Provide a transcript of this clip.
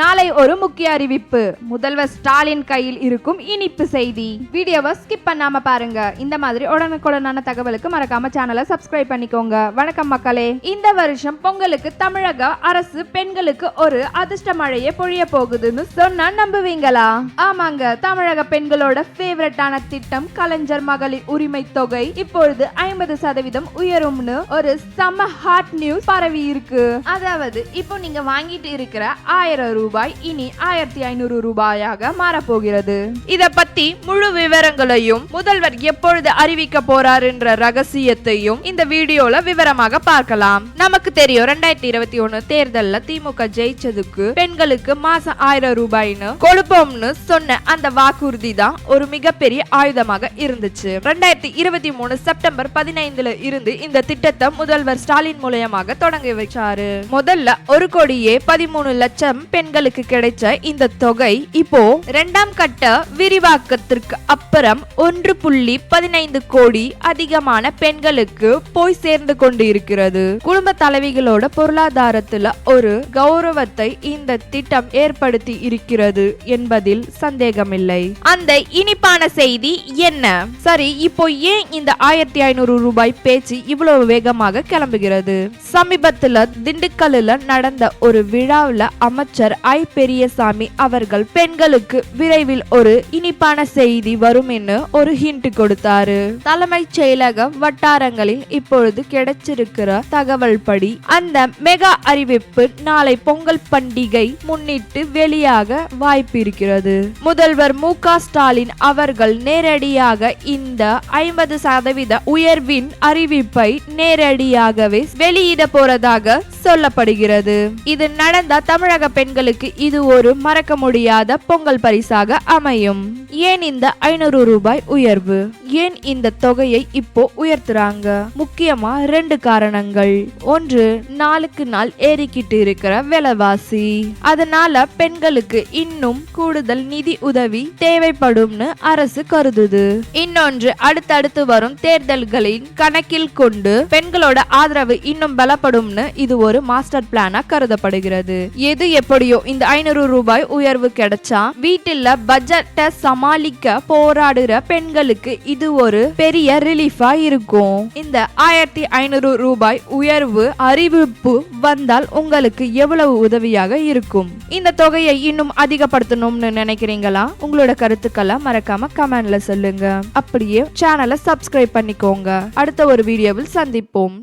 நாளை ஒரு முக்கிய அறிவிப்பு. முதல்வர் ஸ்டாலின் கையில் இருக்கும் இனிப்பு செய்தி. வீடியோவை ஸ்கிப் பண்ணாம பாருங்க. இந்த மாதிரி உடனுக்குடனான தகவலுக்கு மறக்காம சேனலை சப்ஸ்கிரைப் பண்ணிக்கோங்க. வணக்கம் மக்களே. இந்த வருஷம் பொங்கலுக்கு தமிழக அரசு பெண்களுக்கு ஒரு அதிர்ஷ்ட மழையை பொழிய போகுதுன்னு சொன்னா நம்புவீங்களா? ஆமாங்க. தமிழக பெண்களோட ஃபேவரட்டான திட்டம் கலைஞர் மகளிர் உரிமை தொகை. இப்பொழுது ஐம்பது சதவீதம் உயரும்னு ஒரு செம்ம ஹாட் நியூஸ் பரவி இருக்கு. அதாவது இப்போ நீங்க வாங்கிட்டு இருக்கிற ஆயிரம் ரூபாய் ரூபாய் இனி ஆயிரத்தி ஐநூறு ரூபாயாக மாறப்போகிறது. இத பத்தி முழு விவரங்களையும் முதல்வர் எப்பொழுது அறிவிக்க போறாருன்ற ரகசியத்தையும் இந்த வீடியோல விவரமாக பார்க்கலாம். நமக்கு தெரியும் ரெண்டாயிரத்தி இருபத்தி ஒண்ணு தேர்தல்ல திமுக ஜெயிச்சதுக்கு பெண்களுக்கு மாசம் ஆயிரம் ரூபாய்னு கொடுப்போம்னு சொன்ன அந்த வாக்குறுதி தான் ஒரு மிகப்பெரிய ஆயுதமாக இருந்துச்சு. ரெண்டாயிரத்தி இருபத்தி மூணு செப்டம்பர் பதினைந்துல இருந்து இந்த திட்டத்தை முதல்வர் ஸ்டாலின் மூலயமாக தொடங்கி வச்சாரு. முதல்ல ஒரு கோடியே பதிமூணு லட்சம் பெண்கள் பெண்களுக்கு கிடைச்ச இந்த தொகை இப்போ இரண்டாம் கட்ட விரிவாக்கத்திற்கு அப்புறம் ஒன்று புள்ளி பதினைந்து கோடி அதிகமான பெண்களுக்கு போய் சேர்ந்து கொண்டு இருக்கிறது குடும்ப தலைவிகளோட பொருளாதாரத்துல ஒரு கௌரவத்தை இந்த திட்டம் ஏற்படுத்தி இருக்கிறது என்பதில் சந்தேகமில்லை. அந்த இனிப்பான செய்தி என்ன? சரி இப்போ ஏன் இந்த ஆயிரத்தி ஐநூறு ரூபாய் பேச்சு இவ்வளவு வேகமாக கிளம்புகிறது? சமீபத்துல திண்டுக்கல்லுல நடந்த ஒரு விழாவில் அமைச்சர் ஐ பெரியசாமி அவர்கள் பெண்களுக்கு விரைவில் ஒரு இனிப்பான செய்தி வரும் என்று ஒரு ஹிண்ட் கொடுத்தாரு. தலைமைச் செயலக வட்டாரங்களில் இப்பொழுது கிடைச்சிருக்கிற தகவல் படி அந்த மெகா அறிவிப்பு நாளை பொங்கல் பண்டிகை முன்னிட்டு வெளியாக வாய்ப்பிருக்கிறது. முதல்வர் மு க ஸ்டாலின் அவர்கள் நேரடியாக இந்த ஐம்பது சதவீத உயர்வின் அறிவிப்பை நேரடியாகவே வெளியிட போறதாக சொல்லப்படுகிறது. இது நடந்த தமிழக பெண்களுக்கு இது ஒரு மறக்க முடியாத பொங்கல் பரிசாக அமையும். ஏன் இந்த ஐநூறு ரூபாய் உயர்வு? ஏன் இந்த தொகையை இப்போ உயர்த்துறாங்க? முக்கியமா ரெண்டு காரணங்கள். ஒன்று நாளுக்கு நாள் ஏறிக்கிட்டு இருக்கிற விலைவாசி. அதனால பெண்களுக்கு இன்னும் கூடுதல் நிதி உதவி தேவைப்படும்னு அரசு கருதுது. இன்னொன்று அடுத்தடுத்து வரும் தேர்தல்களின் கணக்கில் கொண்டு பெண்களோட ஆதரவு இன்னும் பலப்படும்னு இது ஒரு ஒரு மாஸ்டர் பிளானா கருதப்படுகிறது. எது எப்படியோ இந்த ஐநூறு ரூபாய் உயர்வு கிடைச்சா வீட்டுல பட்ஜெட்டை சமாளிக்க போராடுற பெண்களுக்கு இது ஒரு பெரிய ரிலீஃபா இருக்கும். இந்த ஆயிரத்தி ஐநூறு ரூபாய் உயர்வு அறிவிப்பு வந்தால் உங்களுக்கு எவ்வளவு உதவியாக இருக்கும்? இந்த தொகையை இன்னும் அதிகப்படுத்தணும்னு நினைக்கிறீங்களா? உங்களோட கருத்துக்களை மறக்காம கமெண்ட்ல சொல்லுங்க. அப்படியே சேனலை சப்ஸ்கிரைப் பண்ணிக்கோங்க. அடுத்த ஒரு வீடியோவில் சந்திப்போம்.